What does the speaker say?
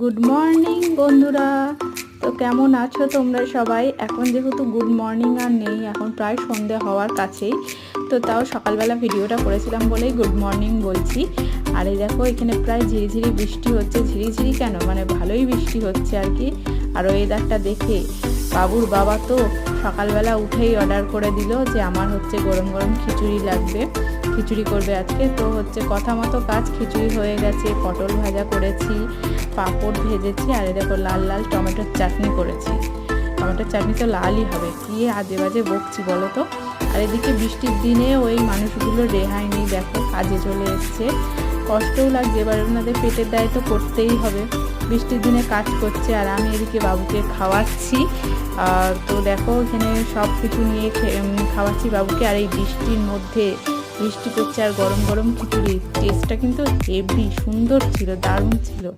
Good morning বন্ধুরা। তো কেমন আছো তোমরা সবাই? এখন যেহেতু গুড মর্নিং আর নেই, এখন প্রায় সন্ধে হওয়ার কাছেই, তো তাও সকালবেলা ভিডিওটা করেছিলাম বলেই গুড মর্নিং বলছি। আর এই দেখো, এখানে প্রায় ঝিরিঝিরি বৃষ্টি হচ্ছে। ঝিরিঝিরি কেন? মানে ভালোই বৃষ্টি হচ্ছে আর কি। আর ওয়েদারটা দেখে, বাবুর বাবা তো সকালবেলা উঠেই অর্ডার করে দিল যে আমার হচ্ছে গরম গরম খিচুড়ি লাগবে। খিচুড়ি করবে আজকে। তো হচ্ছে কথা মতো কাজ, খিচুড়ি হয়ে গেছে, পটল ভাজা করেছি, পাঁপড় ভেজেছি, আর দেখো লাল লাল টমেটোর চাটনি করেছি। টমেটোর চাটনি তো লালই হবে, কি আজে বাজে বকছি বলো তো? আর এদিকে বৃষ্টির দিনে ওই মানুষগুলো রেহাই নেই দেখো কাজে চলে এসছে। কষ্টও লাগছে, এবার ওনাদের পেটের দায় তো করতেই হবে। বৃষ্টির দিনে কাজ করছে, আর আমি এদিকে বাবুকে খাওয়াচ্ছি। তো দেখো এখানে সব কিছু নিয়ে খাওয়াচ্ছি বাবুকে, আর এই বৃষ্টির মধ্যে বৃষ্টি করছে আর গরম গরম খিচুড়ি। টেস্টটা কিন্তু হেভি সুন্দর ছিল দারুণ ছিল।